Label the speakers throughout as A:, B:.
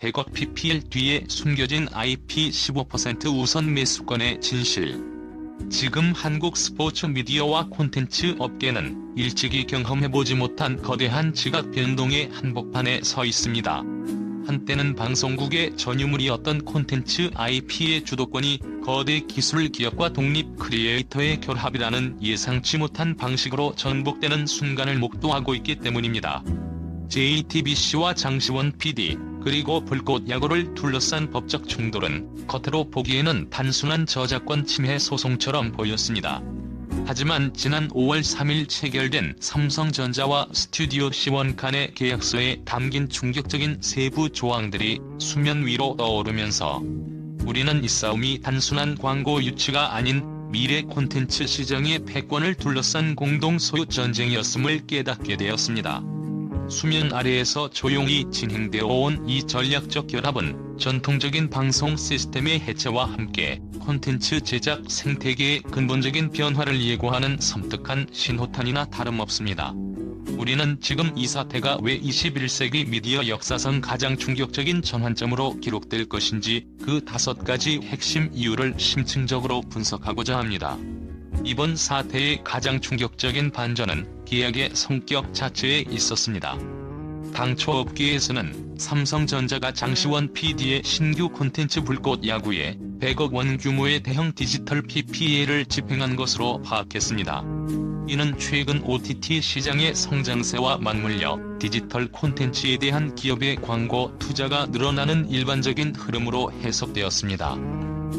A: 100억 PPL 뒤에 숨겨진 IP 15% 우선 매수권의 진실. 지금 한국 스포츠 미디어와 콘텐츠 업계는 일찍이 경험해보지 못한 거대한 지각 변동의 한복판에 서 있습니다. 한때는 방송국의 전유물이었던 콘텐츠 IP의 주도권이 거대 기술 기업과 독립 크리에이터의 결합이라는 예상치 못한 방식으로 전복되는 순간을 목도하고 있기 때문입니다. JTBC와 장시원 PD, 그리고 불꽃 야구를 둘러싼 법적 충돌은 겉으로 보기에는 단순한 저작권 침해 소송처럼 보였습니다. 하지만 지난 5월 3일 체결된 삼성전자와 스튜디오 시원 간의 계약서에 담긴 충격적인 세부 조항들이 수면 위로 떠오르면서 우리는 이 싸움이 단순한 광고 유치가 아닌 미래 콘텐츠 시장의 패권을 둘러싼 공동 소유 전쟁이었음을 깨닫게 되었습니다. 수면 아래에서 조용히 진행되어 온 이 전략적 결합은 전통적인 방송 시스템의 해체와 함께 콘텐츠 제작 생태계의 근본적인 변화를 예고하는 섬뜩한 신호탄이나 다름없습니다. 우리는 지금 이 사태가 왜 21세기 미디어 역사상 가장 충격적인 전환점으로 기록될 것인지 그 다섯 가지 핵심 이유를 심층적으로 분석하고자 합니다. 이번 사태의 가장 충격적인 반전은 계약의 성격 자체에 있었습니다. 당초 업계에서는 삼성전자가 장시원 PD의 신규 콘텐츠 불꽃 야구에 100억 원 규모의 대형 디지털 PPA를 집행한 것으로 파악했습니다. 이는 최근 OTT 시장의 성장세와 맞물려 디지털 콘텐츠에 대한 기업의 광고 투자가 늘어나는 일반적인 흐름으로 해석되었습니다.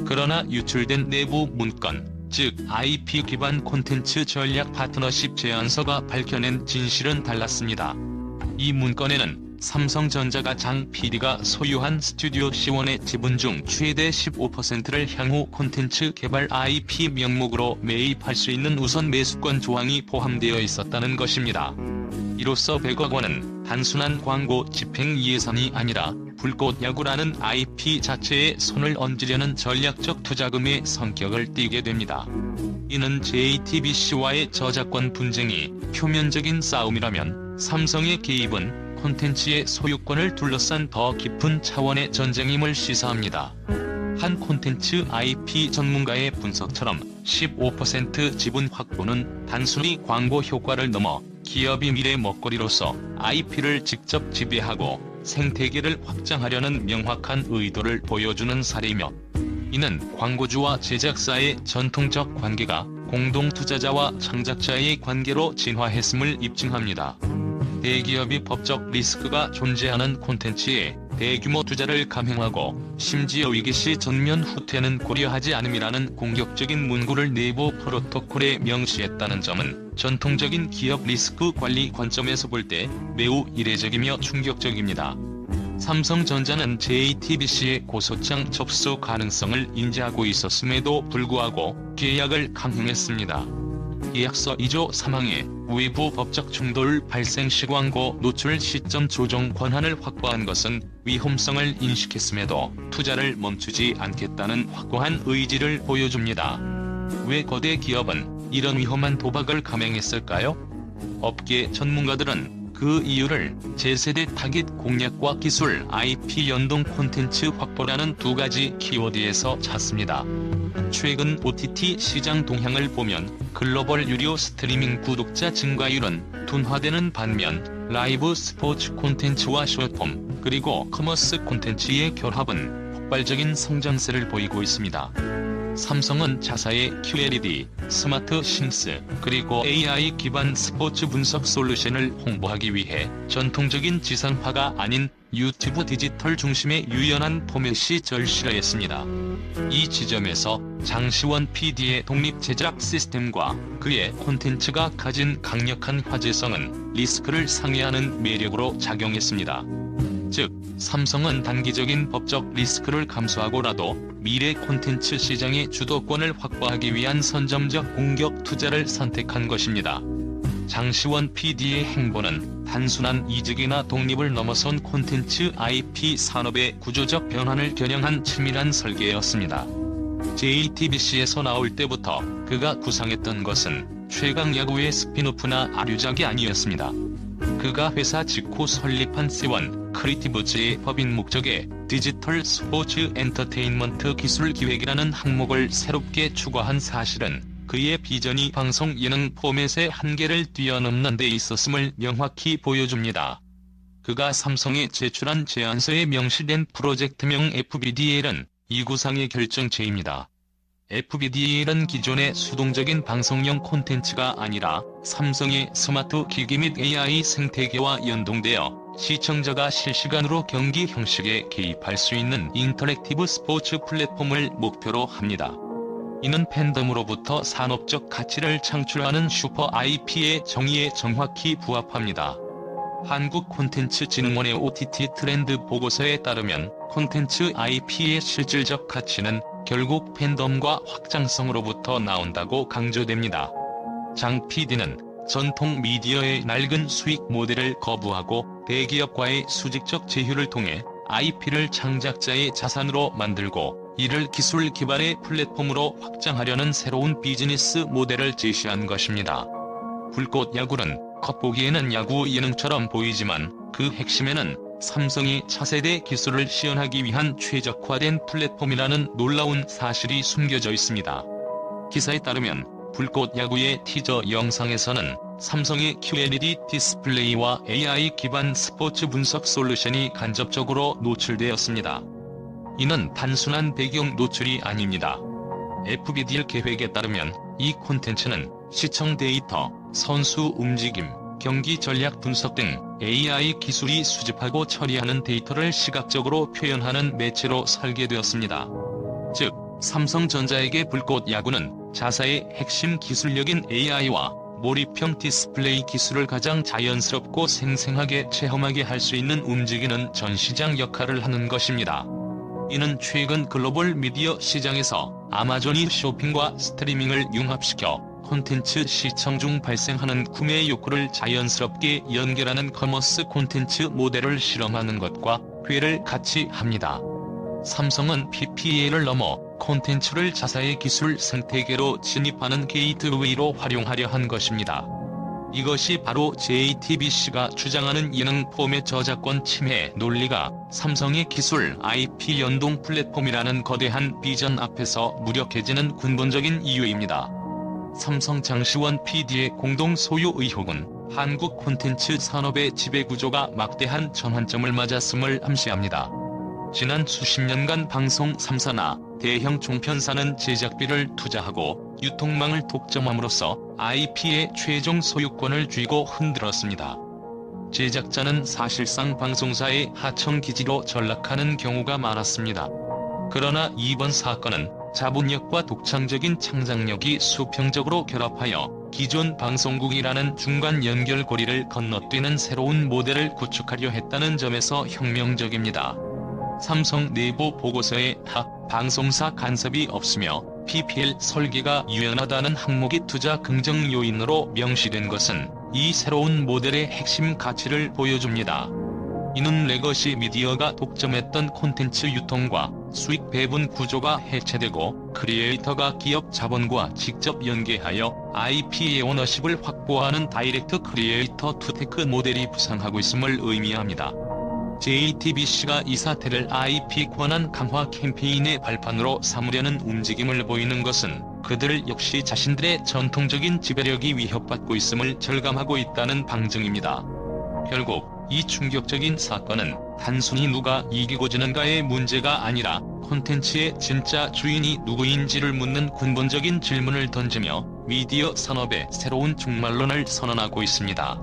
A: 그러나 유출된 내부 문건, 즉 IP 기반 콘텐츠 전략 파트너십 제안서가 밝혀낸 진실은 달랐습니다. 이 문건에는 삼성전자가 장 PD가 소유한 스튜디오 시원의 지분 중 최대 15%를 향후 콘텐츠 개발 IP 명목으로 매입할 수 있는 우선 매수권 조항이 포함되어 있었다는 것입니다. 이로써 100억 원은 단순한 광고 집행 예산이 아니라 불꽃 야구라는 IP 자체에 손을 얹으려는 전략적 투자금의 성격을 띠게 됩니다. 이는 JTBC와의 저작권 분쟁이 표면적인 싸움이라면 삼성의 개입은 콘텐츠의 소유권을 둘러싼 더 깊은 차원의 전쟁임을 시사합니다. 한 콘텐츠 IP 전문가의 분석처럼 15% 지분 확보는 단순히 광고 효과를 넘어 기업이 미래 먹거리로서 IP를 직접 지배하고 생태계를 확장하려는 명확한 의도를 보여주는 사례이며 이는 광고주와 제작사의 전통적 관계가 공동 투자자와 창작자의 관계로 진화했음을 입증합니다. 대기업이 법적 리스크가 존재하는 콘텐츠에 대규모 투자를 감행하고 심지어 위기 시 전면 후퇴는 고려하지 않음이라는 공격적인 문구를 내부 프로토콜에 명시했다는 점은 전통적인 기업 리스크 관리 관점에서 볼 때 매우 이례적이며 충격적입니다. 삼성전자는 JTBC의 고소장 접수 가능성을 인지하고 있었음에도 불구하고 계약을 강행했습니다. 계약서 2조 3항에 외부 법적 충돌 발생 시 광고 노출 시점 조정 권한을 확보한 것은 위험성을 인식했음에도 투자를 멈추지 않겠다는 확고한 의지를 보여줍니다. 왜 거대 기업은 이런 위험한 도박을 감행했을까요? 업계 전문가들은 그 이유를 제세대 타깃 공략과 기술 IP 연동 콘텐츠 확보라는 두 가지 키워드에서 찾습니다. 최근 OTT 시장 동향을 보면 글로벌 유료 스트리밍 구독자 증가율은 둔화되는 반면 라이브 스포츠 콘텐츠와 쇼폼 그리고 커머스 콘텐츠의 결합은 폭발적인 성장세를 보이고 있습니다. 삼성은 자사의 QLED, 스마트 심스, 그리고 AI 기반 스포츠 분석 솔루션을 홍보하기 위해 전통적인 지상파가 아닌 유튜브 디지털 중심의 유연한 포맷이 절실했습니다. 이 지점에서 장시원 PD의 독립 제작 시스템과 그의 콘텐츠가 가진 강력한 화제성은 리스크를 상회하는 매력으로 작용했습니다. 즉, 삼성은 단기적인 법적 리스크를 감수하고라도 미래 콘텐츠 시장의 주도권을 확보하기 위한 선점적 공격 투자를 선택한 것입니다. 장시원 PD의 행보는 단순한 이직이나 독립을 넘어선 콘텐츠 IP 산업의 구조적 변환을 겨냥한 치밀한 설계였습니다. JTBC에서 나올 때부터 그가 구상했던 것은 최강 야구의 스피노프나 아류작이 아니었습니다. 그가 회사 직후 설립한 C1 크리티브즈의 법인 목적의 디지털 스포츠 엔터테인먼트 기술 기획이라는 항목을 새롭게 추가한 사실은 그의 비전이 방송 예능 포맷의 한계를 뛰어넘는 데 있었음을 명확히 보여줍니다. 그가 삼성에 제출한 제안서에 명시된 프로젝트명 FBDL은 이 구상의 결정체입니다. FBDL은 기존의 수동적인 방송용 콘텐츠가 아니라 삼성의 스마트 기기 및 AI 생태계와 연동되어 시청자가 실시간으로 경기 형식에 개입할 수 있는 인터랙티브 스포츠 플랫폼을 목표로 합니다. 이는 팬덤으로부터 산업적 가치를 창출하는 슈퍼 IP의 정의에 정확히 부합합니다. 한국콘텐츠진흥원의 OTT 트렌드 보고서에 따르면 콘텐츠 IP의 실질적 가치는 결국 팬덤과 확장성으로부터 나온다고 강조됩니다. 장 PD는 전통 미디어의 낡은 수익 모델을 거부하고 대기업과의 수직적 제휴를 통해 IP를 창작자의 자산으로 만들고 이를 기술 기반의 플랫폼으로 확장하려는 새로운 비즈니스 모델을 제시한 것입니다. 불꽃 야구는 겉보기에는 야구 예능처럼 보이지만 그 핵심에는 삼성이 차세대 기술을 시연하기 위한 최적화된 플랫폼이라는 놀라운 사실이 숨겨져 있습니다. 기사에 따르면 불꽃 야구의 티저 영상에서는 삼성의 QLED 디스플레이와 AI 기반 스포츠 분석 솔루션이 간접적으로 노출되었습니다. 이는 단순한 배경 노출이 아닙니다. FBDL 계획에 따르면 이 콘텐츠는 시청 데이터, 선수 움직임, 경기 전략 분석 등 AI 기술이 수집하고 처리하는 데이터를 시각적으로 표현하는 매체로 설계되었습니다. 즉, 삼성전자에게 불꽃 야구는 자사의 핵심 기술력인 AI와 몰입형 디스플레이 기술을 가장 자연스럽고 생생하게 체험하게 할 수 있는 움직이는 전시장 역할을 하는 것입니다. 이는 최근 글로벌 미디어 시장에서 아마존이 쇼핑과 스트리밍을 융합시켜 콘텐츠 시청 중 발생하는 구매 욕구를 자연스럽게 연결하는 커머스 콘텐츠 모델을 실험하는 것과 괴를 같이 합니다. 삼성은 PPA를 넘어 콘텐츠를 자사의 기술 생태계로 진입하는 게이트웨이로 활용하려 한 것입니다. 이것이 바로 JTBC가 주장하는 예능 포맷 저작권 침해 논리가 삼성의 기술 IP 연동 플랫폼이라는 거대한 비전 앞에서 무력해지는 근본적인 이유입니다. 삼성 장시원 PD의 공동 소유 의혹은 한국 콘텐츠 산업의 지배구조가 막대한 전환점을 맞았음을 암시합니다. 지난 수십 년간 방송 3사나 대형 종편사는 제작비를 투자하고 유통망을 독점함으로써 IP의 최종 소유권을 쥐고 흔들었습니다. 제작자는 사실상 방송사의 하청기지로 전락하는 경우가 많았습니다. 그러나 이번 사건은 자본력과 독창적인 창작력이 수평적으로 결합하여 기존 방송국이라는 중간 연결고리를 건너뛰는 새로운 모델을 구축하려 했다는 점에서 혁명적입니다. 삼성 내부 보고서에 타 방송사 간섭이 없으며 PPL 설계가 유연하다는 항목이 투자 긍정 요인으로 명시된 것은 이 새로운 모델의 핵심 가치를 보여줍니다. 이는 레거시 미디어가 독점했던 콘텐츠 유통과 수익 배분 구조가 해체되고 크리에이터가 기업 자본과 직접 연계하여 IP의 오너십을 확보하는 다이렉트 크리에이터 투테크 모델이 부상하고 있음을 의미합니다. JTBC가 이 사태를 IP 권한 강화 캠페인의 발판으로 삼으려는 움직임을 보이는 것은 그들 역시 자신들의 전통적인 지배력이 위협받고 있음을 절감하고 있다는 방증입니다. 결국 이 충격적인 사건은 단순히 누가 이기고 지는가의 문제가 아니라 콘텐츠의 진짜 주인이 누구인지를 묻는 근본적인 질문을 던지며 미디어 산업의 새로운 종말론을 선언하고 있습니다.